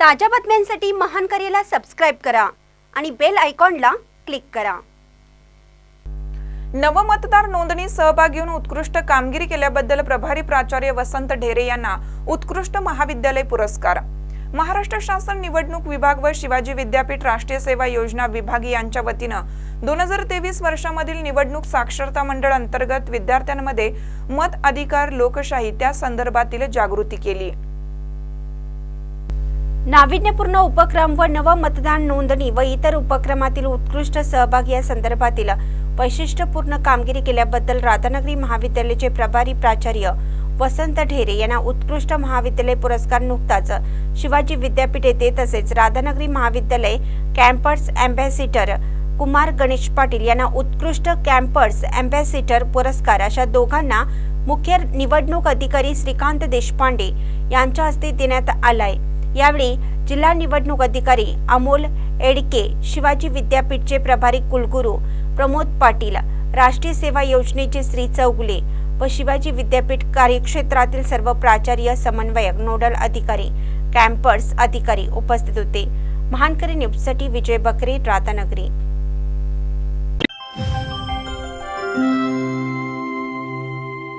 ताज्या बातम्यांसाठी महान करेला सबस्क्राईब करा आणि बेल आयकॉनला क्लिक करा. नवमतदार नोंदणी सहभागी होऊन उत्कृष्ट कामगिरी केल्याबद्दल प्रभारी प्राचार्य वसंत ढेरे यांना उत्कृष्ट महाविद्यालय पुरस्कार. महाराष्ट्र शासन निवडणूक विभाग व शिवाजी विद्यापीठ राष्ट्रीय सेवा योजना विभाग यांच्या वतीनं दोन हजार तेवीस वर्षामधील निवडणूक साक्षरता मंडळ अंतर्गत विद्यार्थ्यांमध्ये मत अधिकार लोकशाही त्या संदर्भातील जागृती केली. नाविन्यपूर्ण उपक्रम व नव मतदान नोंदणी व इतर उपक्रमातील उत्कृष्ट सहभाग या संदर्भातील वैशिष्ट्यपूर्ण कामगिरी केल्याबद्दल राधानगरी महाविद्यालयाचे प्रभारी प्राचार्य वसंत ढेरे यांना उत्कृष्ट महाविद्यालय पुरस्कार नुकताच शिवाजी विद्यापीठ येथे तसेच राधानगरी महाविद्यालय कॅम्पस अँबॅसिडर कुमार गणेश पाटील यांना उत्कृष्ट कॅम्पस अँबॅसिडर पुरस्कार अशा दोघांना मुख्य निवडणूक अधिकारी श्रीकांत देशपांडे यांच्या हस्ते देण्यात आलाय. यावेळी जिल्हा निवडणूक अधिकारी अमोल एडके शिवाजी विद्यापीठचे प्रभारी कुलगुरू प्रमोद पाटील राष्ट्रीय सेवा योजनेचे श्री चौगुले व शिवाजी विद्यापीठ कार्यक्षेत्रातील सर्व प्राचार्य समन्वयक नोडल अधिकारी कॅम्पर्स अधिकारी उपस्थित होते. महानकरी न्यूजसाठी विजय बकरे राधानगरी.